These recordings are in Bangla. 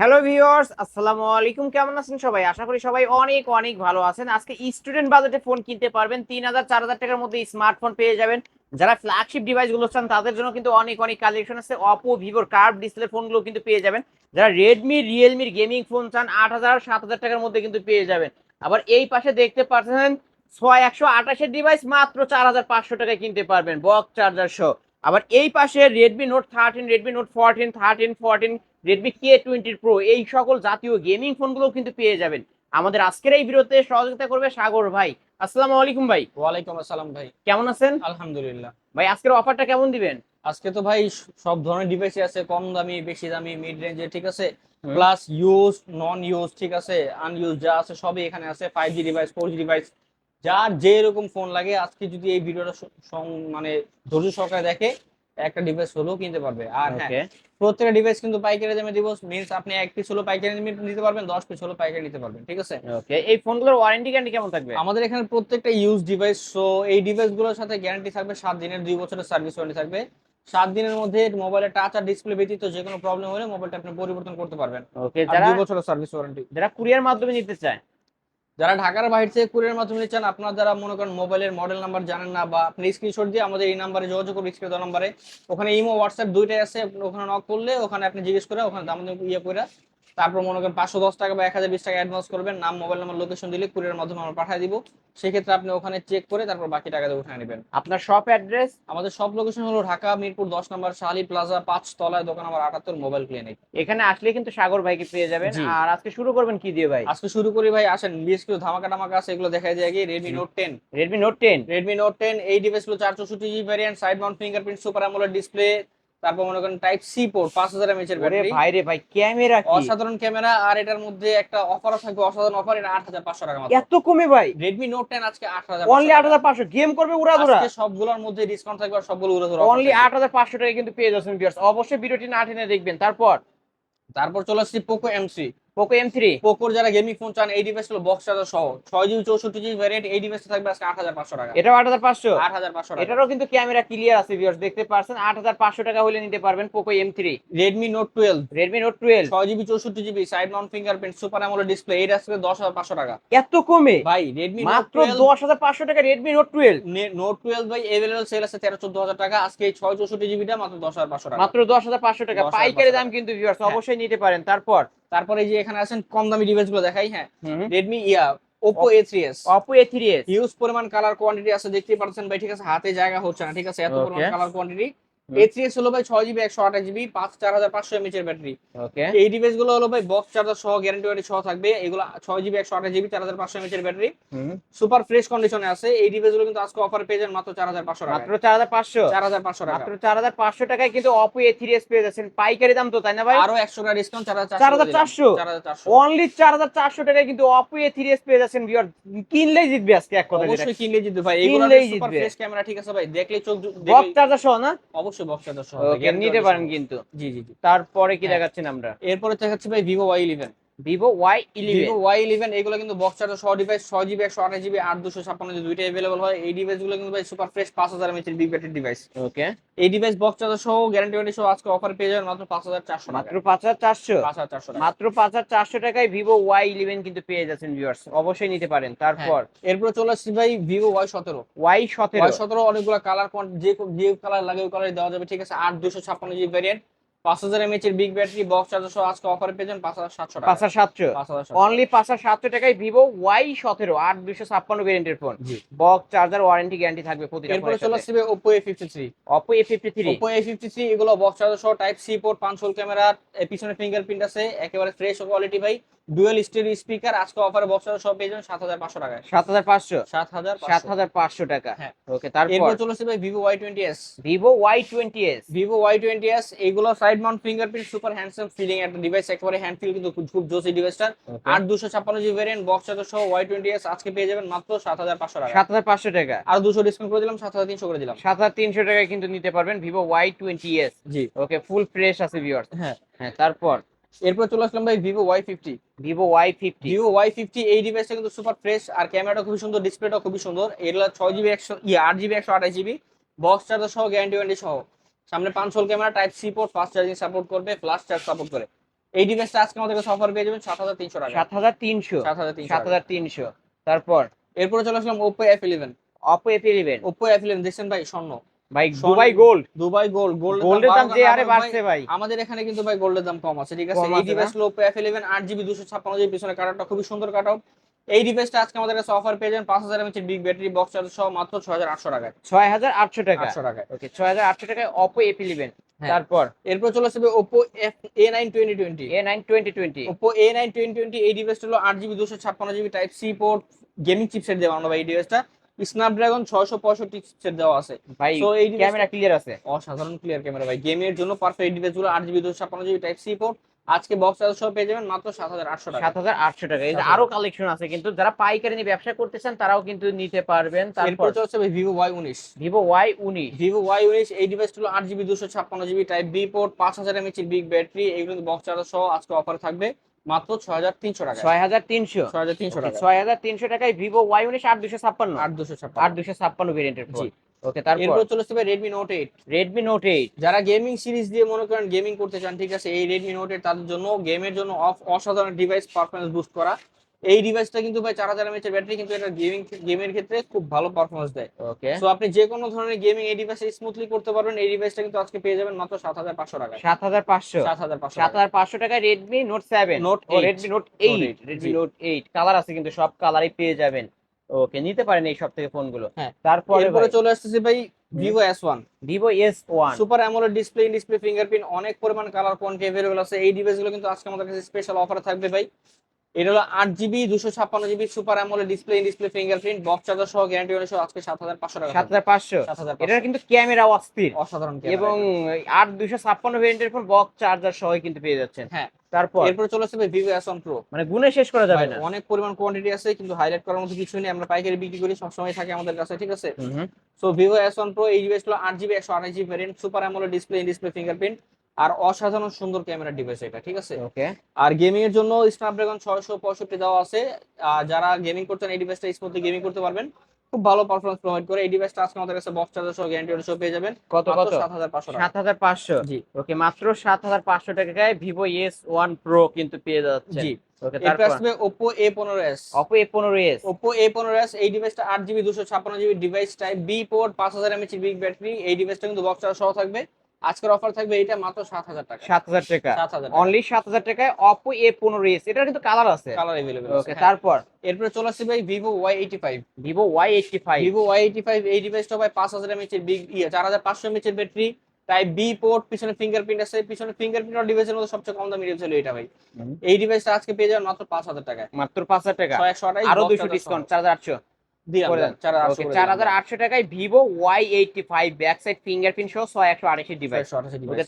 হ্যালো ভিউয়ার্স আসসালামু আলাইকুম কেমন আছেন সবাই? আশা করি সবাই অনেক অনেক ভালো আছেন। আজকে স্টুডেন্ট বাজেটে ফোন কিনতে পারবেন। তিন হাজার, চার হাজার টাকার মধ্যে স্মার্টফোন পেয়ে যাবেন। যারা ফ্ল্যাগশিপ ডিভাইসগুলো চান, তাদের জন্য কিন্তু অনেক অনেক কালেকশন আছে। অপো ভিভোর কার্ভ ডিসপ্লে ফোনগুলো কিন্তু পেয়ে যাবেন। যারা রেডমি রিয়েলমির গেমিং ফোন চান, আট হাজার, সাত হাজার টাকার মধ্যে কিন্তু পেয়ে যাবেন। আবার এই পাশে দেখতে পাচ্ছেন, ছয় একশো আঠাশের ডিভাইস মাত্র চার হাজার পাঁচশো টাকায় কিনতে পারবেন। বক্স চার্জার সহ। আবার এই পাশে Redmi Note thirteen Redmi Note fourteen thirteen fourteen Redmi K twenty pro এই সকল জাতীয় গেমিং ফোনগুলো কিন্তু পেয়ে যাবেন। আমাদের আজকের এই বিরতে সহযোগিতা করবে সাগর ভাই। আসসালামু আলাইকুম ভাই। ওয়ালাইকুম আসসালাম ভাই। কেমন আছেন? আলহামদুলিল্লাহ। ভাই আজকের অফারটা কেমন দিবেন? আজকে তো ভাই সব ধরনের ডিভাইসই আছে কম দামি বেশি দামি মিড রেঞ্জে ঠিক আছে? প্লাস ইউজ নন ইউজ ঠিক আছে? আনইউজ যা আছে সবই এখানে আছে five G device four G device যার যে রকম ফোন লাগে আজকে যদি এই ভিডিওটা মানে ধৈর্য সহকারে দেখে একটা ডিভাইস হলেও কিনতে পারবে। আর হ্যাঁ প্রত্যেকটা ডিভাইস কিন্তু পাইকারি দামে দিব মিন্স আপনি এক পিস হলো পাইকারি দামে নিতে পারবেন দশ পিস হলো পাইকারি নিতে পারবেন ঠিক আছে? ওকে এই ফোনগুলোর ওয়ারেন্টি গ্যারান্টি কেমন থাকবে? আমাদের এখানে প্রত্যেকটা ইউজ ডিভাইস সো এই ডিভাইসগুলোর সাথে গ্যারান্টি থাকবে সাত দিনের দুই বছরের সার্ভিস ওয়ারেন্টি থাকবে। সাত দিনের মধ্যে মোবাইলের টাচ আর ডিসপ্লে ব্যতীত যে কোনো প্রবলেম হলে মোবাইলটা আপনি পরিবর্তন করতে পারবেন। ওকে যারা দুই বছরের সার্ভিস ওয়ারেন্টি যারা কুরিয়ার মাধ্যমে নিতে চায় যারা ঢাকার বাইরে থেকে কুরিয়ার মাধ্যমে নিচ্ছেন, আপনারা যারা মনে করেন মোবাইলের মডেল নাম্বার জানেন না বা আপনি স্ক্রিনশট দিয়ে আমাদের এই নাম্বারে যোগাযোগ করুন স্ক্রিন নাম্বারে ওখানে ইমো হোয়াটসঅ্যাপ দুইটাই আছে, ওখানে নক করলে, ওখানে আপনি জিজ্ঞেস করে ওখানে দাম ইয়ে করে তারপর মনে করেন পাঁচশো দশ টাকা বা এক হাজার বিশ টাকা অ্যাডভান্স করবেন নাম মোবাইল নাম্বার লোকেশন দিলে কুরিয়ার মাধ্যমে আমরা পাঠিয়ে দিব। সেক্ষেত্রে আপনি ওখানে চেক করে তারপর বাকি টাকা দিয়ে উঠে নেবেন। আপনার শপ অ্যাড্রেস আমাদের সব লোকেশন হলো ঢাকা মিরপুর দশ নম্বর শাহালি প্লাজা পাঁচ তলায় দোকান আমার আটাত্তর মোবাইল ক্লিনিক এখানে আসলে কিন্তু সাগর ভাইকে পেয়ে যাবেন। আর আজকে শুরু করবেন কি দিয়ে ভাই? আজকে শুরু করি ভাই আসেন বিশেষ করে ধামাকা টামাকা আছে এগুলো দেখা যায় কি Redmi Note ten Redmi Note ten Redmi Note ten এই ডিভাইসগুলো চার চৌষট্টি G variant side mount fingerprint super AMOLED display তারপর মনে করেন টাইপ সি পোর্ট পাঁচ হাজার এমএচ এর ব্যাটারি ভাই রে ভাই ক্যামেরা কি? অসাধারণ ক্যামেরা আর এটার মধ্যে একটা অফার থাকবে অসাধারণ অফার এটা আট হাজার পাঁচশো টাকা মাত্র এত কমে ভাই? রেডমি নোট টেন আজকে আট হাজার অনলি আট হাজার পাঁচশো গেম করবে উড়াধুরা আজকে সবগুলোর মধ্যে ডিসকাউন্ট থাকবে আর সবগুলো উড়ে ধরে অনলি আট হাজার পাঁচশো টাকা কিন্তু পেয়ে যাচ্ছেন ভিউয়ার্স অবশ্যই ভিডিওটি না টেনে দেখবেন। তারপর? তারপর চলে আসছি Poco M three Poco M three পোকোর যারা গেমিং ফোন চান এই ডিভাইস হলো বক্স চার্জার সহ ছয় জিবি চৌষট্টি জিবি ভ্যারিয়েন্ট এই ডিভাইসটা থাকবে আজকে আট হাজার পাঁচশো টাকা। এটাও আট হাজার পাঁচশো? আট হাজার পাঁচশো এটারও কিন্তু ক্যামেরা ক্লিয়ার আছে ভিউয়ার্স দেখতে পারছেন? আট হাজার পাঁচশো টাকা হলে নিতে পারবেন Poco M three Redmi Note twelve Redmi Note twelve ছয় জিবি চৌষট্টি GB side mount fingerprint super AMOLED display এটা আসবে দশ হাজার পাঁচশো টাকা। এত কমে? ভাই রেডমি মাত্র দশ হাজার পাঁচশো টাকা Redmi Note twelve Note twelve ভাই এভেলেবল সেল আছে তেরো চোদ্দ হাজার টাকা। আজকে এই ছয় চৌষট্টি জিবিটা মাত্র দশ হাজার পাঁচশো টাকা। মাত্র দশ হাজার পাঁচশো টাকা। 10,500 পাইকারি দাম কিন্তু ভিউয়ার্স। অবশ্যই নিতে পারেন। তারপর তারপরে যে এখানে আছেন কম দামি ডিভাইসগুলো দেখাই হ্যাঁ। Redmi yeah Oppo A three S Oppo A three S huge পরিমাণ কালার কোয়ান্টিটি আছে দেখতেই পাচ্ছেন ভাই ঠিক আছে হাতে জায়গা হচ্ছে না ঠিক আছে এত পরিমাণ কালার কোয়ান্টিটি হুম। এস হলো ভাই ছয় জিবি একশো আঠাশ জিবি পাঁচ চার হাজার পাঁচশো এমএচ এর ব্যাটারি এই ডিভাইসগুলো হলো ভাই বক্স চার্জার সহ গ্যারান্টি ওয়ারেন্টি সহ থাকবে এগুলো ছয় জিবি একশো আঠাশ জিবি চার হাজার পাঁচশো এমএচ এর ব্যাটারি সুপার ফ্রেশ কন্ডিশনে আছে এই ডিভাইসগুলো কিন্তু আজকে অফার পেয়ে যান মাত্র চার হাজার পাঁচশো মাত্র চার হাজার পাঁচশো চার হাজার পাঁচশো মাত্র চার হাজার পাঁচশো টাকায় কিন্তু অপো এ থ্রি এস পেয়ে যাচ্ছেন পাইকারি দাম তো তাই না ভাই আরও একশো টাকা ডিসকাউন্ট চার হাজার চার হাজার চারশো চার হাজার চারশো অনলি চার হাজার চারশো টাকায় কিন্তু অপো এ থ্রি এস পেয়ে যাচ্ছেন ভিউয়ার কিনলেই জিতবে আজকে এক কথা অবশ্যই কিনলে জিতবে ভাই কিনলেই সুপার জিতবে। ফ্রেশ ক্যামেরা ঠিক আছে ভাই দেখলে চোখ বক্স চার্জার সহ না অবশ্যই বক্স চার্জার সহ নিতে পারেন কিন্তু। জি জি জি। তারপরে কি হ্যাঁ। দেখাচ্ছেন আমরা? এরপরে দেখাচ্ছি ভাই Vivo Y eleven Vivo Y eleven Vivo Y eleven এগুলো কিন্তু বক্স চার্জার সহ ডিভাইস ছয় জিবি একশো আঠাশ জিবি আট দুশো ছাপ্পান্ন জিবি দুইটা অ্যাভেলেবল হয় এই ডিভাইসগুলো কিন্তু ভাই সুপার ফ্রেশ পাঁচ হাজার mAh big battery device okay এই ডিভাইস বক্স চার্জার সহ গ্যারান্টি ওয়ারেন্টি সহ আজকে অফার পেয়ে যাবেন মাত্র পাঁচ হাজার চারশো মাত্র পাঁচ হাজার চারশো? পাঁচ হাজার চারশো মাত্র পাঁচ হাজার চারশো টাকায় ভিভো ওয়াই ইলেভেন কিন্তু পেয়ে যাচ্ছেন ভিউয়ার্স অবশ্যই নিতে পারেন। তারপর? হ্যাঁ। এরপরে চলে আসছি ভাই ভিভো ওয়াই সতেরো। ওয়াই সতেরো। ওয়াই সতেরো অনেকগুলো কালার যে যে কালার লাগে ওই কালার দেওয়া যাবে ঠিক আছে? আট দুশো ছাপ্পান্ন জিবি ভ্যারিয়েন্ট পাঁচ হাজার এমএচ এর বিগ ব্যাটারি বক্স চার্জার সহ আজকে অফারে পেয়ে পাঁচ হাজার সাতশো পাঁচ হাজার সাতশো। পাঁচ হাজার সাতশো। অনলি পাঁচ হাজার সাতশো টাকায় ভিভো ওয়াই সতেরো আট দুশো ছাপ্পান্ন ভেরিয়েন্টের ফোন জি। বক্স চার্জার ওয়ারেন্টি গ্যারান্টি থাকবে প্রতিটা এরপরে চলে Oppo A fifty three Oppo A fifty three Oppo A fifty three এগুলো বক্স চার্জার সহ টাইপ সি পোর্ট পাঁচ হোল ক্যামেরা পিছনে ফিঙ্গারপ্রিন্ট আছে একেবারে ফ্রেশ কোয়ালিটি ভাই। ডুয়েল স্টেরিও স্পিকার আজকে অফারে বক্স সহ পেয়ে যাবেন সাত হাজার টাকায়। সাত হাজার পাঁচশো? সাত হাজার সাত হাজার পাঁচশো টাকা। হ্যাঁ। ওকে তারপর? এরপর চলে আসছে ভাই twenty S Vivo Y twenty S এইগুলো side mount fingerprint super handsome feeling একটা ডিভাইস একেবারে হ্যান্ড ফিল কিন্তু খুব- জোসি ডিভাইসটা দুশো ছাপ্পান্ন জিবি ভ্যারিয়েন্ট বক্স চার্জার সহ ওয়াই টোয়েন্টি এস আজকে পেয়ে যাবেন মাত্র সাত হাজার পাঁচশো টাকা সাত হাজার পাঁচশো টাকা। আর দুশো ডিসকাউন্ট করে দিলাম সাত হাজার তিনশো করে দিলাম। সাত হাজার তিনশো টাকায় কিন্তু নিতে পারবেন ভিভো ওয়াই টোয়েন্টি এস জি। ওকে ফুল ফ্রেশ আছে ভিউয়ার্স হ্যাঁ। হ্যাঁ তারপর? এরপর চলে আসলাম ভাই Vivo Y fifty Vivo Y fifty Vivo Y fifty এই ডিভাইসটা কিন্তু সুপার ফ্রেশ আর ক্যামেরাটা খুবই সুন্দর ডিসপ্লেটা খুবই সুন্দর। এগুলো ছয় জিবি একশো ইয়ে আট জিবি একশো আঠাশ জিবি বক্স চার্জার সহ গ্যারান্টি ওয়ারেন্টি সহ। সামনে পাঁচ hole camera type C port fast charging support করবে ফ্লাশ চার্জ সাপোর্ট করে। এই ডিভাইসটা আজকে আমাদের কাছে অফার পেয়ে যাবেন সাত হাজার তিনশো টাকা। সাত হাজার তিনশো। সাত হাজার তিনশো সাত হাজার তিনশো। তারপর? এরপরে চলে আসলাম Oppo F eleven Oppo F eleven Oppo F eleven দেখছেন ভাই স্বর্ণ। ভাই Dubai gold Dubai gold gold গোল্ডের দাম যে হারে বাড়ছে ভাই? আমাদের এখানে কিন্তু ভাই গোল্ডের দাম কম আছে ঠিক আছে? এই ডিভাইস আট জিবি দুশো ছাপ্পান্ন জিবি পিছনে কাটারটা খুবই সুন্দর কাট এই ডিভাইসটা আজকে আমাদের কাছে অফার পেয়ে যাবেন পাঁচ হাজার বিগ ব্যাটারি বক্স চার্জ সহ মাত্র ছয় হাজার আটশো টাকায়। ছয় হাজার আটশো টাকা। আটশো টাকায়। ওকে ছয় হাজার আটশো টাকায় অপো এফ ইলেভেন হ্যাঁ। তারপর? এরপর চলে আসবে Oppo F A nine twenty twenty A nine twenty twenty Oppo A nine twenty twenty এই ডিভাইসটা হলো আট জিবি দুশো ছাপ্পান্ন GB type C port gaming chipset দেওয়া আমরা এই ডিভাইসটা স্ন্যাপড্রাগন ছয়শো পঁয়ষট্টি চিপসেট দেওয়া আছে। ভাই এই ক্যামেরা ক্লিয়ার আছে। অসাধারণ ক্লিয়ার ক্যামেরা ভাই। গেমের জন্য পারফেক্ট ডিভাইসগুলো আট জিবি দুশো ছাপ্পান্ন জিবি টাইপ সি পোর্ট আজকে বক্স চার্জ সহ পেয়ে যাবেন মাত্র সাত হাজার আটশো টাকা। সাত হাজার আটশো টাকা। এই যে আরও কালেকশন আছে কিন্তু যারা পাইকারি নিয়ে ব্যবসা করতেছেন তারাও কিন্তু নিতে পারবেন। তারপর ভাই ভিভো ওয়াই উনিশ। ভিভো ওয়াই উনিশ। ভিভো ওয়াই উনিশ এই ডিভাইস হলো আট জিবি দুশো ছাপ্পান্ন জিবি টাইপ বি পোর্ট পাঁচ হাজার এমএচ বিগ ব্যাটারি এগুলো বক্স চার্জ সহ আজকে অফার থাকবে। মাত্র ছয় হাজার তিনশো টাকা ছয় হাজার তিনশো। ছয় হাজার তিনশো টাকা ছয় হাজার তিনশো টাকায় ভিভো ওয়াই উনিশ আট দুশো ছাপ্পান্ন। আট দুশো ছাপ্পান্ন। আট দুশো ছাপ্পান্ন ভেরিয়েন্টের ফোন ওকে তারপর? এরপর চলে আসবে রেডমি রেডমি নোট এইট যারা গেমিং সিরিজ দিয়ে মনে করেন গেমিং করতে চান ঠিক আছে এই রেডমি নোট এইট তাদের জন্য গেমের জন্য অফ- অসাধারণ ডিভাইস পারফরমেন্স বুস্ট করা। এই ডিভাইসটা কিন্তু ভাই চার হাজার এমএচ এর ব্যাটারি কিন্তু এটা গেমিং গেমের ক্ষেত্রে খুব ভালো পারফরমেন্স দেয়। ওকে সো আপনি যে কোনো ধরনের গেমিং এই ডিভাইসে স্মুথলি করতে পারবেন এই ডিভাইসটা কিন্তু আজকে পেয়ে যাবেন মাত্র 7500 টাকা 7500 7500 7500 টাকায় Redmi Note 7 Note 8 Redmi Note 8 Redmi Note 8 colour আছে কিন্তু সব কালারই পেয়ে যাবেন। ওকে নিতে পারেন এই সব থেকে ফোনগুলো হ্যাঁ। তারপরে চলে আসতেছে ভাই Vivo S one Vivo S one super AMOLED display display fingerprint অনেক পরিমাণ কালার কোয়ান্টি অ্যাভেলেবল আছে। এই ডিভাইসগুলো কিন্তু আজকে আমাদের কাছে স্পেশাল অফার থাকবে ভাই। এটা হলো আট জিবি দুশো ছাপ্পান্ন GB super AMOLED display display fingerprint box charger সহ গ্যারান্টি সহ আজকে সাত হাজার পাঁচশো টাকা সাত হাজার পাঁচশো। এটার কিন্তু ক্যামেরা অস্থির। অসাধারণ এবং আট দুশো ছাপ্পান্ন ভেরিয়েন্টের ফোন বক্স চার্জার সহ কিন্তু পেয়ে যাচ্ছেন। হ্যাঁ। তারপর? এরপরে চলে আসবে ভিভো এস প্রো মানে গুণে শেষ করা যাবে না। অনেক পরিমাণ কোয়ান্টিটি আছে কিন্তু হাইলাইট করার মতো কিছু নেই। আমরা পাইকারি বিক্রি করি সবসময় থাকে আমাদের কাছে ঠিক আছে। সো ভিভো এস প্রো এই ডিভাইস হলো আট জিবি একশো আঠাশ GB variant super AMOLED display display fingerprint. আর অসাধারণ সুন্দর ক্যামেরা ডিভাইস এটা ঠিক আছে? ওকে। আর গেমিং এর জন্য স্ন্যাপড্রাগন ছয়শো পঁয়ষট্টি দেওয়া আছে। আর যারা গেমিং করতেন এই ডিভাইসটা স্মুথলি গেমিং করতে পারবেন। খুব ভালো পারফরমেন্স প্রোভাইড করে। এই ডিভাইসটা আজকে আমাদের কাছে বক্স চার্জার সহ গ্যারান্টি সহ পেয়ে যাবেন। কত কত? সাত হাজার পাঁচশো টাকা। সাত হাজার পাঁচশো? জি। ওকে মাত্র সাত হাজার পাঁচশো টাকায় ভিভো এস ওয়ান প্রো কিন্তু পেয়ে যাচ্ছে জি। ওকে তারপর? আসবে পনেরো এস ওপো এ পনেরো এস এই ডিভাইসটা আট জিবি দুশো ছাপ্পান্ন GB device type B port পাঁচ হাজার এমএচ বিগ ব্যাটারি এই ডিভাইসটা কিন্তু বক্স চার্জার সহ থাকবে। আজকের অফার থাকবে এটা মাত্র 7000 টাকা। 7000 টাকা। 7000 অনলি 7000 টাকায় Oppo A15s এটা কিন্তু কালার আছে। কালার अवेलेबल ওকে তারপর? এরপর চলে আসছে ভাই Vivo Y85 Vivo Y85 Vivo Y85 এই ডিভাইসটা ভাই 5000 mAh এর বিগ 4500 ইয়ে, mAh এর ব্যাটারি টাইপ বি পোর্ট পিছনে ফিঙ্গারপ্রিন্ট আছে। পিছনে ফিঙ্গারপ্রিন্ট আর ডিভাইসের মধ্যে সবচেয়ে কম দামি ডিভাইস হলো এটা ভাই। এই ডিভাইসটা আজকে পেয়ে যাবেন মাত্র 5000 টাকায়। মাত্র 5000 টাকা। আরও 200 ডিসকাউন্ট 4800 টাকায় Vivo Y eighty five back side fingerprint সহ ছয় একশো আঠাশি ডিভাইস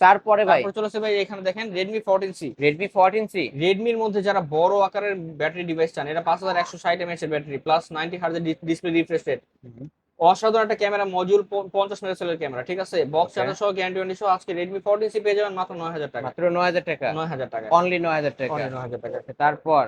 তারপরে ভাই চলেছে ভাই এখানে দেখেন Redmi fourteen C Redmi fourteen C রেডমির মধ্যে যারা বড় আকারের ব্যাটারি ডিভাইস চান এটা পাঁচ হাজার একশো ষাট এমএচ এর ব্যাটারি প্লাস নাইনটি হার্জের ডিসপ্লে রিফ্রেশ রেট অসাধারণ একটা ক্যামেরা মডিউল পঞ্চাশ মেগাপিক্সেলের ক্যামেরা ঠিক আছে? বক্স. চার্জার সহ গ্যারান্টি সহ আজকে রেডমি ফোরটিন সি পেয়ে যাবেন মাত্র নয় হাজার টাকা। মাত্র নয় হাজার টাকা। নয় হাজার টাকা। অনলি নয় হাজার টাকা। Only 9,000 টাকা। তারপর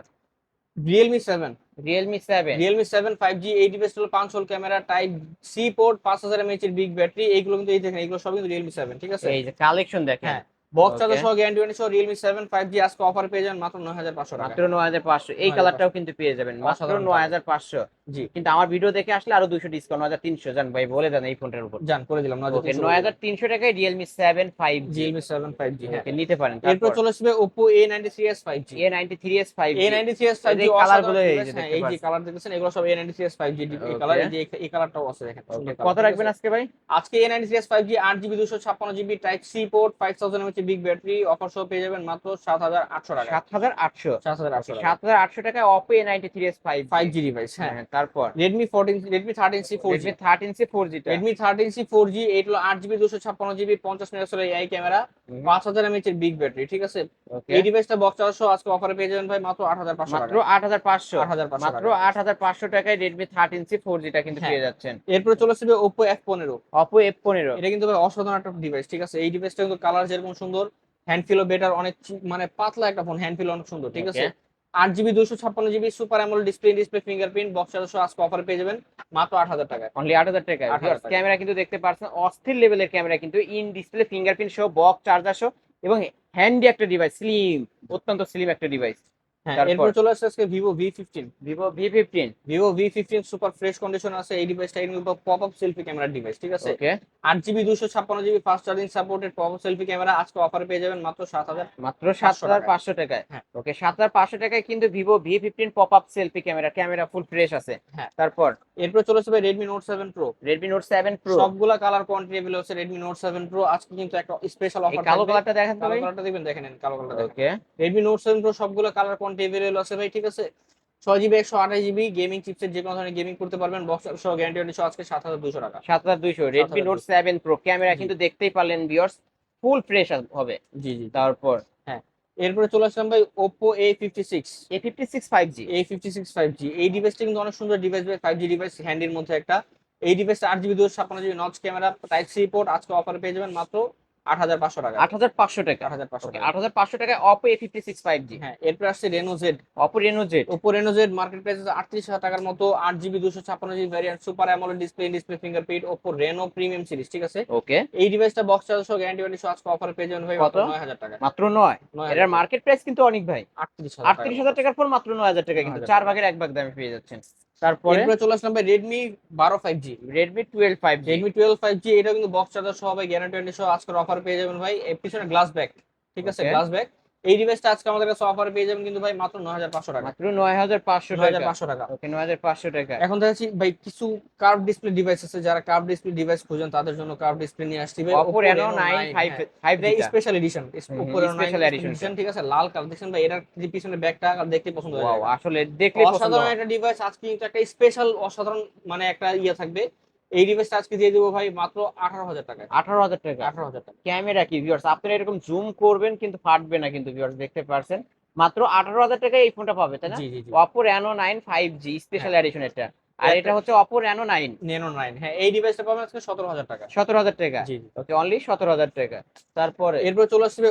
Realme seven Realme seven Realme seven five G এই ডিভাইস হলো পাঁচ hole camera type C port পাঁচ হাজার এমএচ এর বিগ ব্যাটারি এইগুলো কিন্তু এই দেখেন এগুলো সব কিন্তু রিয়েলমি সেভেন ঠিক আছে? এই যে কালেকশন দেখেন। হ্যাঁ বক্স আছে চার্জার সহ গ্যারান্টি সহ রিয়েলমি সেভেন ফাইভ জি আজকে অফার পেয়ে যাবেন মাত্র নয় হাজার পাঁচশো টাকা। মাত্র নয় হাজার পাঁচশো। এই কালারটাও কিন্তু পেয়ে যাবেন মাত্র নয়। হাজার পাঁচশো। জি কিন্তু আমার ভিডিও দেখে আসলে আরও দুশো ডিসকাউন্ট হাজার তিনশো জান ভাই বলে দেন এই ফোনটার উপর। জান করে দিলাম নয় হাজার তিনশো। টাকায় Realme seven five Realme seven five G হ্যাঁ। নিতে পারেন এরপর চলে আসবে Oppo A ninety three S five G A ninety three S five A ninety three S five G এই গুলো এই যে হ্যাঁ। কালার দেখতেছেন এগুলো সব A ninety three S five G colour এই যে এই কালারটাও আছে দেখেন। কত রাখবেন আজকে ভাই? আজকে A ninety three S five G আট জিবি দুশো ছাপ্পান্ন GB type C port five thousand mAh big battery offer সহ পেয়ে যাবেন মাত্র সাত হাজার আটশো টাকা সাত হাজার আটশো। সাত হাজার আটশো সাত হাজার আটশো টাকায় Oppo A ninety three S five five G device হ্যাঁ। হ্যাঁ তারপর? Redmi fourteen Redmi thirteen C four G thirteen C four জিটা Redmi thirteen C four G eight হলো আট জিবি দুশো ছাপ্পান্ন জিবি পঞ্চাশ মেগাপিক্সেলের এআই ক্যামেরা পাঁচ হাজার এমএচ এর বিগ ব্যাটারি ঠিক আছে? এই ডিভাইসটা বক্স সহ আজকে অফারে পেয়ে যাবেন ভাই মাত্র আট হাজার পাঁচশো মাত্র আট হাজার পাঁচশো। আট হাজার মাত্র আট হাজার পাঁচশো টাকায় রেডমি থার্টিন সি ফোর জিটা কিন্তু হ্যাঁ। পেয়ে যাচ্ছেন। এরপরে চলে আসবে ওপো এফ পনেরো। অপো এফ পনেরো। এটা কিন্তু ভাই অসাধারণ একটা ডিভাইস ঠিক আছে? এই ডিভাইসটা কিন্তু কালার যেরকম সুন্দর হ্যান্ড ফিলও বেটার অনেক মানে পাতলা একটা ফোন হ্যান্ড ফিল অনেক সুন্দর ঠিক আছে. আট জিবি দুশো ছাপ্পান্ন GB super AMOLED display display fingerprint box charge সহ আজকে অফার পেয়ে যাবেন মাত্র আট হাজার টাকা অনলি আট হাজার টাকা ক্যামেরা কিন্তু দেখতে পাচ্ছেন অস্থির লেভেলের ক্যামেরা কিন্তু ইন ডিসপ্লে ফিঙ্গারপ্রিন্ট সহ বক্স চার্জার সহ এবং হ্যান্ডি একটা ডিভাইস স্লিম অত্যন্ত স্লিম একটা ডিভাইস হ্যাঁ? এরপর চলে আসছে আজকে Vivo V fifteen Vivo V fifteen Vivo V fifteen super fresh condition আছে এই ডিভাইসটা কিন্তু পপ আপ সেলফি ক্যামেরার ডিভাইস ঠিক আছে? ওকে আট জিবি দুশো ছাপ্পান্ন GB fast charging supported pop up selfie camera আজকে অফারে পেয়ে যাবেন মাত্র সাত হাজার মাত্র সাত হাজার পাঁচশো টাকায়। হ্যাঁ। ওকে সাত হাজার পাঁচশো টাকায় কিন্তু Vivo V fifteen pop up selfie camera camera full fresh আছে। হ্যাঁ। তারপর? এরপর চলে আসবে Redmi Note seven Pro Redmi Note seven Pro সবগুলা কালার কোয়ান্টিটি এভেলেবল আছে রেডমি নোট সেভেন প্রো আজকে কিন্তু একটা স্পেশাল অফার কালো কালারটা দেখেন কালো কালারটা দেখবেন দেখেন কালো কালারটা okay Redmi Note seven Pro সবগুলো কালার কোয়ান্টিটি এভেলেবল আছে ভাই ঠিক আছে? ছয় জিবি একশো আঠাশ জিবি গেমিং চিপসেট যে কোনো ধরনের গেমিং করতে পারবেন। বক্স সহ গ্যারান্টি ওয়ারেন্টি আজকে সাত হাজার দুশো টাকা। সাত হাজার দুইশো Redmi Note seven Pro camera. কিন্তু দেখতেই পারলেন ভিউয়ার্স ফুল ফ্রেশ হবে। জি জি তারপর? এরপরে চলে আসলাম ভাই Oppo A fifty six A fifty six five G A fifty six five G এই ডিভাইসটা কিন্তু অনেক সুন্দর ডিভাইস ভাই ফাইভ জি ডিভাইস হ্যান্ডির মধ্যে একটা। এই ডিভাইসটা আট জিবি দুশো ছাপ্পান্ন GB notch camera type C port আজকে অফার পেয়ে যাবেন মাত্র টাকা। টাকায় হ্যাঁ এরপর আসছে মার্কেট প্রাইস আটত্রিশ হাজার টাকার মতো super AMOLED display display fingerprint premium series ঠিক আছে? ওকে এই ডিভাইসটা বক্স চার্জ সহ গ্যারান্টি ওয়ারেন্টি সহ আজকে অফার পেয়ে যাবেন ভাই মাত্র নয় হাজার টাকা মাত্র এটার মার্কেট প্রাইস কিন্তু অনেক ভাই। টাকার। পর মাত্র নয় হাজার টাকা কিন্তু চার ভাগের এক ভাগ দামে পেয়ে যাচ্ছেন। তারপরে? এরপরে চলে আসলাম ভাই রেডমি বারো five G Redmi twelve five G Redmi twelve five G এটা কিন্তু বক্স চার্জার সহ ভাই গ্যারান্টি সহ আজকের অফার পেয়ে যাবেন ভাই। এর পিছনে গ্লাস ব্যাক ঠিক আছে? গ্লাস ব্যাক এই ডিভাইসটা আজকে আমাদের কাছে অফার পেয়ে যাবেন কিন্তু ভাই মাত্র নয় হাজার পাঁচশো টাকা। মাত্র নয় হাজার পাঁচশো হাজার পাঁচশো টাকা। ওকে নয় হাজার পাঁচশো টাকা। এখন দেখাচ্ছি ভাই কিছু কার্ভ ডিসপ্লে ডিভাইস আছে যারা কার্ভ ডিসপ্লে ডিভাইস খুঁজেন তাদের জন্য কার্ভ ডিসপ্লে নিয়ে আসছি ভাই। Oppo Reno nine five five special edition Oppo Reno nine edition ঠিক আছে লাল কালার দেখছেন ভাই এটার যে পিছনে ব্যাগটা দেখতে পছন্দ হয় ওয়াও আসলে দেখলে পছন্দ অসাধারণ একটা ডিভাইস আজকে কিন্তু একটা স্পেশাল অসাধারণ মানে একটা ইয়ে থাকবে। এই ডিভাইসটা আজকে দিয়ে দেবো ভাই মাত্র আঠারো হাজার টাকা আঠারো হাজার টাকা। আঠারো হাজার টাকা। ক্যামেরা কি ভিউয়ার্স আপনারা এরকম জুম করবেন কিন্তু ফাটবে না কিন্তু ভিউয়ার্স দেখতে পারছেন? মাত্র আঠারো হাজার টাকায় এই ফোনটা পাবে তাই না? Oppo Reno nine five G special edition এটা। আর এটা হচ্ছে হ্যাঁ এই ডিভাইসটা পাবেন আজকে সতেরো হাজার টাকা। সতেরো হাজার টাকা। জি ওকে অনলি সতেরো হাজার টাকা। তারপরে এরপর চলে আসবে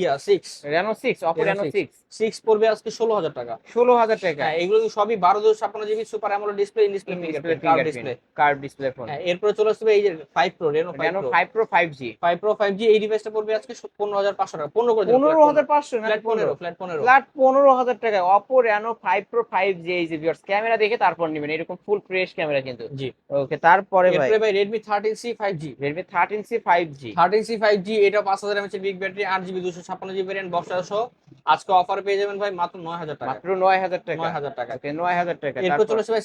ইয়া six Reno six Oppo Reno Reno 6 six six পড়বে আজকে ষোলো হাজার টাকা। ষোলো হাজার টাকা। হ্যাঁ এগুলো সবই বারো দুশো ছাপ্পান্ন GB super AMOLED display display fingerprint display curve display phone হ্যাঁ এরপরে চলে আসবে এই যে five Pro Reno five Pro five G five Pro five G এই ডিভাইসটা পড়বে আজকে পনেরো হাজার পাঁচশো টাকা। পনেরো করে পনেরো। হাজার পাঁচশো না? ফ্ল্যাট পনেরো পনেরো ফ্ল্যাট পনেরো। ফ্ল্যাট পনেরো হাজার টাকা। Oppo Reno five Pro five G এই যে ভিউয়ার্স ক্যামেরা দেখে তারপর নেবেন। এরকম ফুল ফ্রেশ ক্যামেরা কিন্তু। জি। ওকে তারপরে ভাই এরপরে ভাই thirteen C five G thirteen C five G এটা পাঁচ হাজার এমএচ বিগ ব্যাটারি আট জিবি দুশো ছাপ্পান্ন জিবি ভ্যারিয়েন্ট বক্স সহ আজকে অফার পেয়ে যাবেন ভাই মাত্র নয় হাজার টাকা। মাত্র নয় হাজার টাকা। নয় হাজার টাকা। ওকে নয় হাজার টাকা। এরপর চলে আসবে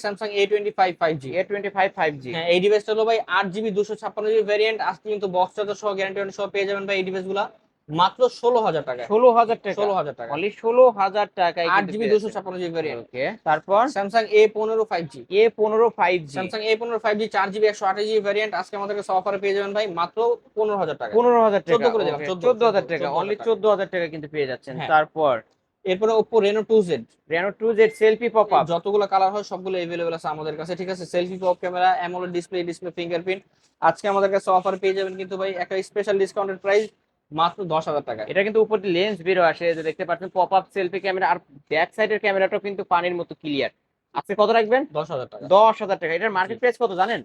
five G A five five G হ্যাঁ এই ডিভাইসটা হলো ভাই আট জিবি দুশো ছাপ্পান্ন জিবি ভ্যারিয়েন্ট আজকে কিন্তু বক্স চার্জার সহ গ্যারান্টি সহ পেয়ে যাবেন ভাই এই ডিভাইসগুলা। মাত্র ষোলো হাজার টাকা ষোলো হাজার টাকা। ষোলো হাজার টাকা। অনলি ষোলো হাজার টাকায় আট জিবি দুশো ছাপ্পান্ন জিবি ভ্যারিয়েন্ট ওকে তারপর? স্যামসাং এ পনেরো ফাইভ জি এ পনেরো ফাইভ জি স্যামসাং এ পনেরো ফাইভ জি চার জিবি একশো আঠাশ জিবি ভ্যারিয়েন্ট আজকে আমাদের কাছে অফারে পেয়ে যাবেন ভাই মাত্র পনেরো হাজার টাকা। পনেরো হাজার টাকা। 14 করে দিলাম, okay, 14 চোদ্দ হাজার টাকা 14 অনলি চোদ্দ হাজার টাকা কিন্তু পেয়ে যাচ্ছেন। হ্যাঁ। তারপর? এরপরে Oppo Reno two Z Reno two Z selfie pop up যতগুলো কালার হয় সবগুলো এভেলেবেল আছে আমাদের কাছে ঠিক আছে? Selfie pop camera AMOLED display display fingerprint আজকে আমাদের কাছে অফার পেয়ে যাবেন কিন্তু ভাই একটা স্পেশাল ডিসকাউন্টেড প্রাইস মাত্র দশ হাজার টাকা। এটা কিন্তু উপর লেন্স বেরো আসে যে দেখতে পাচ্ছেন পপ আপ সেলফি ক্যামেরা আর ব্যাক সাইডের ক্যামেরাটাও কিন্তু পানির মতো ক্লিয়ার আজকে কত রাখবেন? দশ হাজার টাকা। দশ হাজার টাকা। এটার মার্কেট প্রাইস কত জানেন?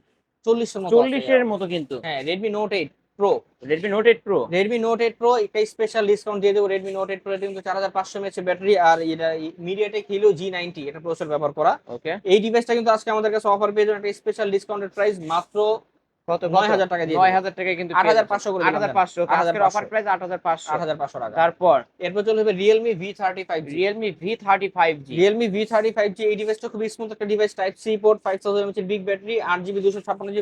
চল্লিশের মতো চল্লিশের মতো কিন্তু। হ্যাঁ Redmi Note eight Pro Redmi Note eight Pro Redmi Note eight Pro একটা স্পেশাল ডিসকাউন্ট দিয়ে দেবো। রেডমি নোট এইট প্রো কিন্তু চার হাজার পাঁচশো এমএচ ব্যাটারি আর এটা মিডিয়াটেক হিলো জি নাইনটি এটা প্রসেসর ব্যবহার করা। ওকে এই ডিভাইসটা কিন্তু আজকে আমাদের কাছে অফার পেয়ে যাবেন। একটা স্পেশাল ডিসকাউন্টেড প্রাইস মাত্র কত টাকা দিয়ে কিন্তু করে আজকের অফার প্রাইস টাকা। তারপর? এরপর চলে এই ডিভাইসটা খুব স্মুথ একটা device type C port big battery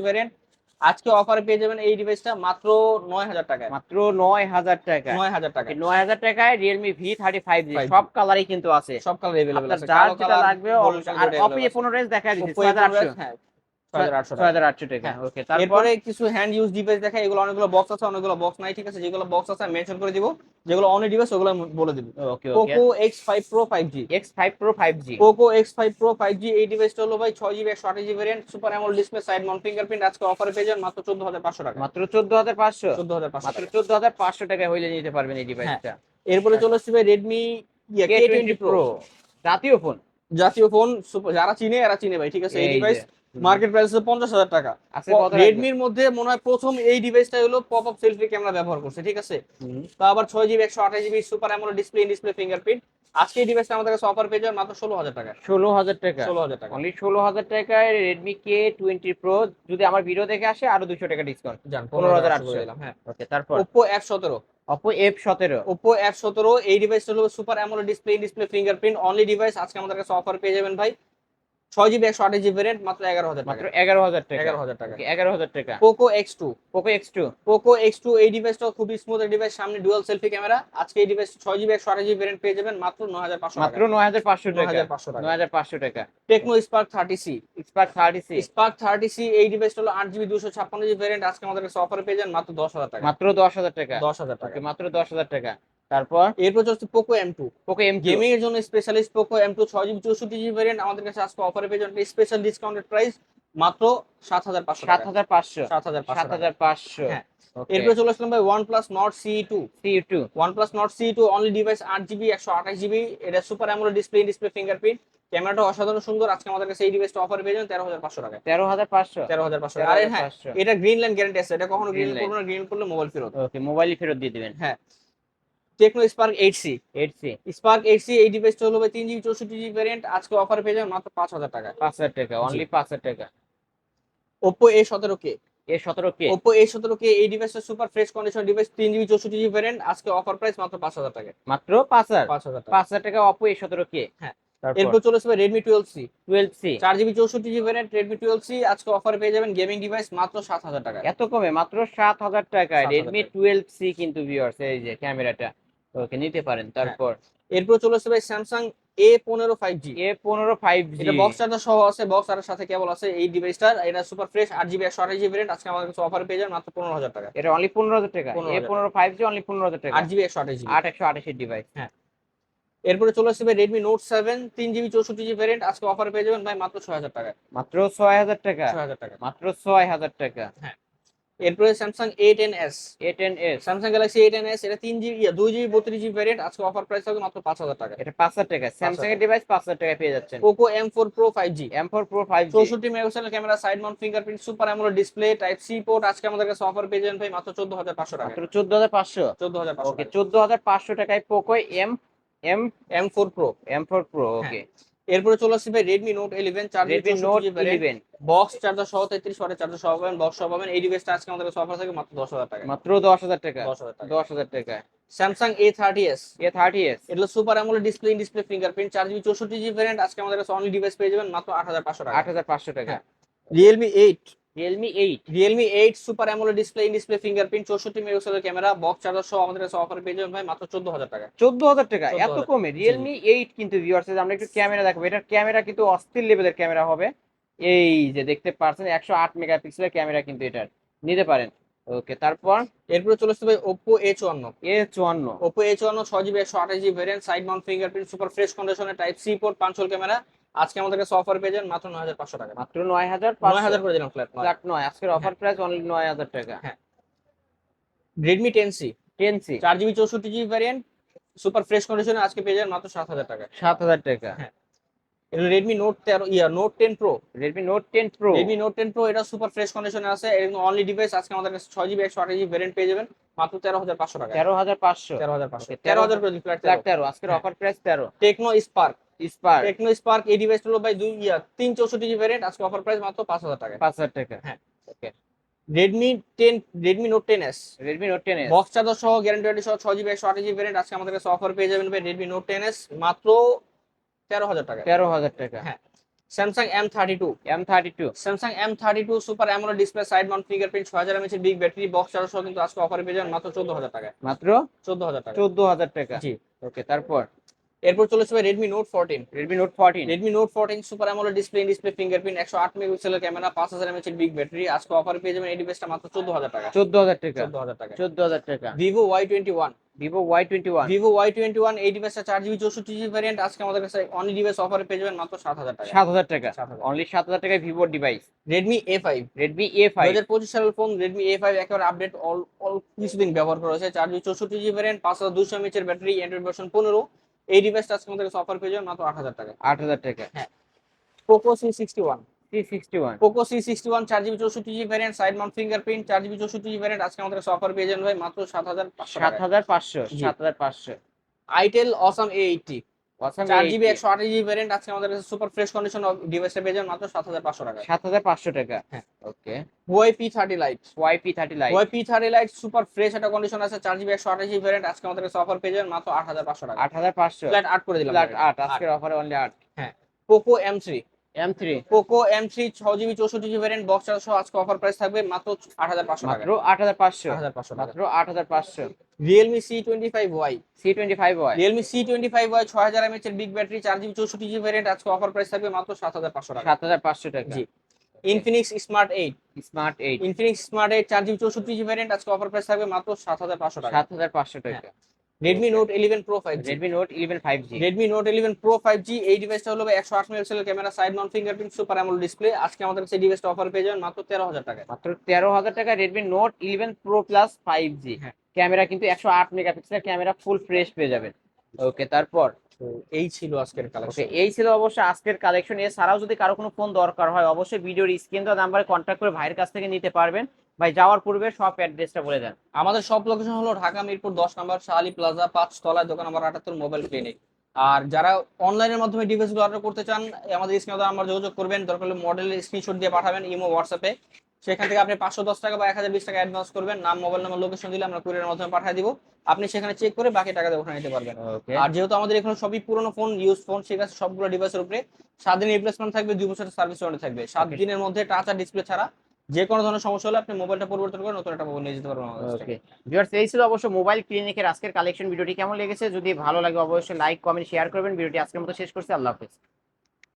variant আজকে অফারে পেয়ে যাবেন এই ডিভাইসটা মাত্র নয় হাজার টাকায়। মাত্র নয় হাজার টাকা নয় হাজার টাকায়। নয় হাজার টাকায় Realme V thirty five G সব কালারই কিন্তু আছে। সব কালার এভেলেবেল আছে। যার যেটা লাগবে আর অপি রেঞ্জ দেখা দিচ্ছি হ্যাঁ। হ্যাঁ। এরপরে কিছু হ্যান্ড ইউজ ডিভাইস দেখা এগুলো অনেকগুলো বক্স আছে অনেকগুলো বক্স নাই ঠিক আছে? যেগুলো বক্স আছে মেনশন করে দিব। যেগুলো অন ডিভাইস ওগুলো বলে দিব। Poco X five Pro five G X five Pro five G Poco X five Pro five G এই ডিভাইসটা হলো ভাই ছয় জিবি একশো আঠাশ GB variant super AMOLED display side mount fingerprint আজকে অফারে পেয়ে মাত্র চোদ্দ হাজার পাঁচশো টাকা। মাত্র চোদ্দ হাজার পাঁচশো? চোদ্দ হাজার পাঁচশো মাত্র চোদ্দ হাজার পাঁচশো হইলে নিতে পারবেন এই ডিভাইসটা এরপরে চলে আসছে ভাই রেডমি কে টোয়েন্টি প্রো জাতীয় ফোন। জাতীয় ফোন যারা চিনে এরা চিনে ভাই ঠিক আছে? এই ডিভাইস। মার্কেট প্রাইস হচ্ছে পঞ্চাশ হাজার টাকা। রেডমির মধ্যে মনে হয় প্রথম এই ডিভাইসটা হলো পপ আপ সেলফি ক্যামেরা ব্যবহার করছে ঠিক আছে। তো আবার ছয় জিবি একশো আঠাশ GB super AMOLED display display fingerprint আজকে এই ডিভাইসটা আমাদের কাছে অফার পেয়ে যাবে মাত্র ষোলো হাজার টাকা ষোলো হাজার টাকা। ষোলো হাজার টাকা। অনলি ষোলো হাজার টাকায় রেডমি কে টোয়েন্টি প্রো যদি আমার ভিডিও দেখে আসে আরও দুশো টাকা ডিসকাউন্ট জান পনেরো হাজার আটশো। দিলাম হ্যাঁ। ওকে তারপর? ওপো এফ সতেরো। অপো এফ সতেরো। ওপো এফ সতেরো এই ডিভাইসটা হলো super AMOLED display display fingerprint only device আজকে আমাদের কাছে অফার পেয়ে যাবেন ভাই। ছয় জিবি একশো আঠাশ জিবি ভ্যারিয়েন্ট মাত্র এগারো হাজার মাত্র এগারো হাজার টাকা। এগারো হাজার টাকা। এগারো হাজার টাকা। Poco X two Poco X two Poco X two এই ডিভাইসটাও খুবই স্মুথ ডিভাইস সামনে ডুয়াল সেলফি ক্যামেরা আজকে এই ডিভাইস ছয় জিবি একশো আঠাশ জিবি ভ্যারিয়েন্ট পেয়ে যাবেন মাত্র নয় হাজার পাঁচশো মাত্র নয় হাজার পাঁচশো নয় টাকা। নয় হাজার পাঁচশো টাকা। Tecno Spark thirty C Spark thirty six Spark thirty C এই ডিভাইসটা হলো আট জিবি দুশো ছাপ্পান্ন জিবি ভ্যারিয়েন্ট আজকে আমাদের কাছে অফারে পেয়ে যান মাত্র দশ হাজার টাকা। মাত্র দশ হাজার টাকা। দশ হাজার টাকা। মাত্র দশ হাজার টাকা। তারপর এরপর হচ্ছে Poco M two Poco M gaming এর জন্য স্পেশালিস্ট পোকো এম টু ছয় জিবি চৌষট্টি জিবি ভ্যারিয়েন্ট আমাদের কাছে আজকে অফারে পেয়ে যান স্পেশাল ডিসকাউন্টেড প্রাইস মাত্র সাত হাজার পাঁচশো সাত হাজার পাঁচশো। সাত হাজার সাত হাজার পাঁচশো। হ্যাঁ। এরপরে চলে আসলাম ভাই OnePlus Nord C two C two OnePlus Nord C two only device আট জিবি একশো আঠাশ জিবি এটা super AMOLED display display fingerprint ক্যামেরাটা অসাধারণ সুন্দর। আজকে আমাদের কাছে এই ডিভাইসটা অফারে পেয়ে যান তেরো হাজার পাঁচশো টাকা তেরো হাজার পাঁচশো। তেরো হাজার পাঁচশো আরে হ্যাঁ এটা গ্রিন ল্যান্ড গ্যারান্টি আছে। এটা কখনো গ্রিন। করব না গ্রিন করলে মোবাইল ফেরত। ওকে মোবাইল ফেরত দিয়ে দিবেন। হ্যাঁ। Tecno Spark eight C eight C Spark eight C এই ডিভাইসটা হলো তিন জিবি চৌষট্টি জিবি ভ্যারিয়েন্ট আজকে অফার পেয়ে যাবেন মাত্র পাঁচ হাজার টাকা। পাঁচ হাজার টাকা অনলি পাঁচ হাজার টাকা। ওপো এ সতেরো কে এ সতেরো কে ওপো এ সতেরো কে এই ডিভাইসটা সুপার ফ্রেশ কন্ডিশন ডিভাইস তিন জিবি চৌষট্টি জিবি ভ্যারিয়েন্ট আজকে অফার প্রাইস মাত্র পাঁচ হাজার টাকা। মাত্র পাঁচ হাজার? পাঁচ হাজার পাঁচ হাজার টাকা অপো এ সতেরো কে হ্যাঁ। এরপর চলে আসবে Redmi twelve C twelve C চার জিবি চৌষট্টি GB variant Redmi twelve C আজকে অফারে পেয়ে যাবেন গেমিং ডিভাইস মাত্র সাত হাজার টাকা। এত কমে? মাত্র সাত হাজার টাকায় রেডমি টুয়েলভ সি কিন্তু ভিউয়ার্স এই যে ক্যামেরাটা ওকে নিতে পারেন হ্যাঁ। তারপর? এরপর চলে আসবে ভাই স্যামসাং এ পনেরো ফাইভ জি এ পনেরো ফাইভ জি এটা বক্স চার্জার সহ আছে বক্স আর সাথে কেবল আছে এই ডিভাইসটার এটা সুপার ফ্রেশ আট জিবি একশো আঠাশ জিবি ভ্যারিয়েন্ট আজকে আমাদের কাছে অফারে পেয়ে যাবেন মাত্র পনেরো হাজার টাকা। এটা অনলি পনেরো হাজার টাকা? এ পনেরো ফাইভ জি অনলি পনেরো হাজার টাকা? আট জিবি একশো আঠাশ জিবি আট একশো আঠাশের ডিভাইস হ্যাঁ। এরপরে চলে আসবে রেডমি নোট সেভেন তিন জিবি চৌষট্টি জিবি ভ্যারিয়েন্ট আজকে অফার পেয়ে যাবেন ভাই মাত্র ছয় হাজার টাকা। মাত্র ছয় হাজার টাকা? ছয় হাজার টাকা। মাত্র ছয় হাজার টাকা। এরপরে Samsung A ten S A ten S Samsung Galaxy A ten S এটা তিন জিবি দুই জিবি বত্রিশ জিবি ভ্যারিয়েন্ট আজকে অফার প্রাইস হবে মাত্র পাঁচ হাজার টাকা এটা পাঁচ হাজার টাকা। স্যামসাং এর ডিভাইস পাঁচ হাজার টাকা পেয়ে যাচ্ছেন। Poco M four Pro five G M four Pro five চৌষট্টি megapixel camera side mount fingerprint super AMOLED display type C port আজকে আমাদের কাছে অফার পেয়ে যাবেন ভাই মাত্র চোদ্দ হাজার পাঁচশো টাকা চোদ্দ হাজার পাঁচশো। চোদ্দ হাজার পাঁচশো ওকে চোদ্দ হাজার পাঁচশো টাকায় Poco M M M four Pro M four Pro okay. এরপরে চলে আসছে ভাই Redmi Note eleven Redmi Note eleven box charger সহ তেত্রিশ ওয়াটের চার্জার সহ পাবেন বক্স সহ পাবেন। এই ডিভাইসটা আজকে আমাদের অফার থাকে মাত্র দশ হাজার টাকা মাত্র দশ হাজার টাকা। দশ হাজার টাকা। Samsung A thirty S A thirty S এটা super AMOLED display in display fingerprint চার জিবি চৌষট্টি জিবি ভ্যারিয়েন্ট আজকে আমাদের কাছে অনলি ডিভাইস পেয়ে যাবেন মাত্র আট হাজার পাঁচশো টাকা। আট হাজার পাঁচশো টাকা। হ্যাঁ। Realme eight Realme eight Realme eight super AMOLED display display fingerprint চৌষট্টি মেগাপিক্সেলের ক্যামেরা বক্স চার্জার সহ আমাদের কাছে অফার পেয়ে যাবেন ভাই মাত্র চোদ্দ হাজার টাকা? চোদ্দ হাজার টাকা। এত কমে রিয়েলমি এইট কিন্তু ভিউয়ার্স আমরা একটু ক্যামেরা দেখাবো। এটার ক্যামেরা কিন্তু অস্থির লেভেলের ক্যামেরা হবে। এই যে দেখতে পাচ্ছেন একশো আট মেগাপিক্সেলের ক্যামেরা কিন্তু এটার। নিতে পারেন। ওকে তারপর? এরপরে চলে আসছে ভাই ওপো এ চুয়ান্ন এ চুয়ান্ন ওপো এ চুয়ান্ন ছয় জিবি একশো আঠাশ GB variant side mount fingerprint super fresh কন্ডিশনের টাইপ সি পোর্ট পাঁচশোল ক্যামেরা আজকে আমাদের কাছে অফার পেয়ে যান মাত্র নয় হাজার পাঁচশো টাকা। মাত্র নয় হাজার নয় হাজার করে দিলাম ফ্ল্যাট লাখ নয় আজকের অফার প্রাইস অনলি নয় হাজার টাকা। হ্যাঁ। Redmi ten C ten C চার জিবি চৌষট্টি জিবি ভ্যারিয়েন্ট সুপার ফ্রেশ কন্ডিশনে আজকে পেয়ে যান মাত্র সাত হাজার টাকা। সাত হাজার টাকা। হ্যাঁ। রেডমি নোট তেরো ইয়া Note ten Pro Redmi Note ten Pro Redmi Note ten Pro এটা সুপার ফ্রেশ কন্ডিশনে আছে। এরকম অনলি ডিভাইস আজকে আমাদের কাছে ছয় জিবি একশো আঠাশ জিবি ভ্যারিয়েন্ট পেয়ে যাবেন মাত্র তেরো হাজার পাঁচশো টাকা। তেরো হাজার পাঁচশো। তেরো হাজার পাঁচশো। তেরো হাজার ফ্ল্যাট তেরো। আজকের। অফার প্রাইস তেরো। Tecno Spark Spark Tecno Spark এই ডিভাইস হলো ভাই দুই ইয়া তিন চৌষট্টি জিবি ভ্যারিয়েন্ট আজকে অফার প্রাইস মাত্র পাঁচ হাজার টাকা পাঁচ হাজার টাকা। হ্যাঁ। Redmi ten Redmi Note ten S Redmi Note ten S box charger সহ গ্যারান্টি সহ ছয় জিবি একশো আঠাশ জিবি ভ্যারিয়েন্ট আজকে আমাদের কাছে অফার পেয়ে যাবেন ভাই রেডমি নোট টেন এস মাত্র তেরো হাজার টাকা তেরো হাজার টাকা। হ্যাঁ। Samsung M thirty two M thirty two Samsung M thirty two super AMOLED display side mount fingerprint ছয় হাজার mAh big battery box charger সহ কিন্তু আজকে অফারে পেয়ে যাবেন মাত্র চোদ্দ হাজার টাকা মাত্র? চোদ্দ হাজার টাকা চোদ্দ হাজার টাকা। জি। ওকে তারপর? এরপর চলে আসবে Redmi note fourteen Redmi note fourteen Redmi note fourteen super AMOLED display display fingerprint একশো আট মেগাপিক্সেলের ক্যামেরা পাঁচ হাজার এমএচ বিগ ব্যাটারি আজকে অফার পেয়ে যাবেন এই ডিভাইসটা মাত্র চোদ্দ হাজার টাকা। চোদ্দ হাজার টাকা। চোদ্দ হাজার টাকা। চোদ্দ হাজার টাকা। Vivo Y twenty one Vivo Y twenty one Vivo Y twenty one এই ডিভাইসটা চার জিবি চৌষট্টি জিবি ভ্যারিয়েন্ট আজকে আমাদের কাছে অনলি ডিভাইস অফারে পেয়ে যাবেন মাত্র সাত হাজার টাকা। সাত হাজার টাকা। 7,000 অনলি সাত হাজার টাকায় ভিভোর device Redmi A five Redmi A দু ফাইভ হাজার পঁচিশ সালের ফোন রেডমি এ ফাইভ একেবারে আপডেট অল অল কিছুদিন ব্যবহার করা হয়েছে। চার জিবি চৌষট্টি জিবি ভ্যারিয়েন্ট পাঁচ হাজার দুশো এমএচ এর ব্যাটারি অ্যান্ড্রয়েড ভার্সন পনেরো। এই ডিভাইসটা আজকে আমাদের অফার পেয়ে যাবেন মাত্র আট হাজার টাকা আট হাজার টাকা Poco C sixty one Poco C sixty one চার জিবি চৌষট্টি GB variant side mount fingerprint চার জিবি চৌষট্টি জিবি ভ্যারিয়েন্ট আজকে আমাদের অফার পেয়ে যাবেন ভাই মাত্র সাত হাজার সাত হাজার পাঁচশো। সাত হাজার পাঁচশো। আইটেল অসাম এ এইটটি চার জিবি একশো আঠাশ জিবি ভ্যারিয়েন্ট আজকে আমাদের কাছে সুপার ফ্রেশ কন্ডিশন ডিভাইসটা পেয়ে মাত্র সাত হাজার পাঁচশো টাকা সাত হাজার পাঁচশো টাকা? হ্যাঁ। Okay Y P thirty lite Y P thirty lite Y P thirty lite super fresh একটা কন্ডিশন আছে চার জিবি একশো আঠাশ জিবি ভ্যারিয়েন্ট আজকে আমাদের কাছে অফার পেয়ে যাবেন মাত্র আট হাজার পাঁচশো টাকা আট হাজার পাঁচশো। ফ্ল্যাট আট করে দিলাম। ফ্ল্যাট আট আজকের অফারে অনলি আট। Poco M three M three Poco M three ছ জিবি চৌষট্টি জিবি ভ্যারিয়েন্ট বক্স সহ আজকে অফার প্রাইস থাকবে মাত্র আট হাজার পাঁচশো টাকা মাত্র আট হাজার পাঁচশো। হাজার পাঁচশো মাত্র আট হাজার পাঁচশো। Realme C twenty five Y C twenty five Y Realme C twenty five Y ছয় হাজার এমএচ এর বিগ ব্যাটারি চার জিবি চৌষট্টি জিবি ভ্যারিয়েন্ট আজকে অফার প্রাইস থাকবে মাত্র সাত হাজার পাঁচশো টাকা। সাত হাজার পাঁচশো টাকা। জি। Infinix smart eight smart eight Infinix smart eight চার জিবি চৌষট্টি জিবি ভ্যারিয়েন্ট আজকে অফার প্রাইস থাকবে মাত্র সাত হাজার পাঁচশো টাকা। সাত হাজার পাঁচশো টাকা। Redmi note eleven pro five Redmi note eleven five G Redmi note eleven pro five G এই ডিভাইসটা হলো একশো আট মেগাপিক্সেলের camera side mount fingerprint super AMOLED display আজকে আমাদের কাছে ডিভাইসটা অফার পেয়ে যাবেন মাত্র তেরো হাজার টাকা মাত্র তেরো হাজার টাকা Redmi note eleven pro plus five G. Camera কিন্তু একশো আট মেগাপিক্সেলের ক্যামেরা ফুল ফ্রেশ পেয়ে যাবেন। ওকে তারপর? এই ছিল আজকের কালেকশন এই ছিল অবশ্যই আজকের কালেকশন এছাড়াও যদি কারও কোনো ফোন দরকার হয় অবশ্যই ভিডিওর স্ক্রিন দেওয়া নাম্বারে কন্ট্যাক্ট করে ভাইয়ের কাছ থেকে নিতে পারবেন। ভাই যাওয়ার পূর্বে সব অ্যাড্রেসটা বলে দেন। আমাদের সব লোকেশন হলো ঢাকা মিরপুর দশ নম্বর শাহালি প্লাজা পাঁচ তলায় দোকান নম্বর আটাত্তর মোবাইল ক্লিনিক আর যারা অনলাইনের মাধ্যমে ডিভাইসগুলো অর্ডার করতে চান আমাদের স্ক্রিনে আমার যোগাযোগ করবেন। দরকার হলে মডেলের স্ক্রিনশট দিয়ে পাঠাবেন ইমো হোয়াটসঅ্যাপে সেখান থেকে আপনি পাঁচশো দশ টাকা বা এক হাজার বিশ টাকা অ্যাডভান্স করবেন। নাম মোবাইল নাম্বার লোকেশন দিলে আমরা কুরিয়ারের মাধ্যমে পাঠিয়ে দিব। আপনি সেখানে চেক করে বাকি টাকা দিয়ে ওখানে নিতে পারবেন। আর যেহেতু আমাদের এখানে সবই পুরোনো ফোন ইউজ ফোন সেখানে সবগুলো ডিভাইসের উপরে সাত দিন রিপ্লেসমেন্ট থাকবে দুই বছরের সার্ভিস ওয়ারেন্টি থাকবে। সাত দিনের মধ্যে টাচ আর ডিসপ্লে ছাড়া যে কোনো ধরনের সমস্যা হলে আপনি মোবাইলটা পরিবর্তন করে নতুন একটা মোবাইল নিয়ে যেতে পারবেন। ওকে ভিউয়ার্স এই ছিল অবশ্য মোবাইল ক্লিনিকের আজকের কালেকশন ভিডিওটি কেমন লেগেছে? যদি ভালো লাগে, অবশ্যই লাইক কমেন্ট শেয়ার করবেন। ভিডিওটি আজকের মতো শেষ করছি। আল্লাহ হাফেজ।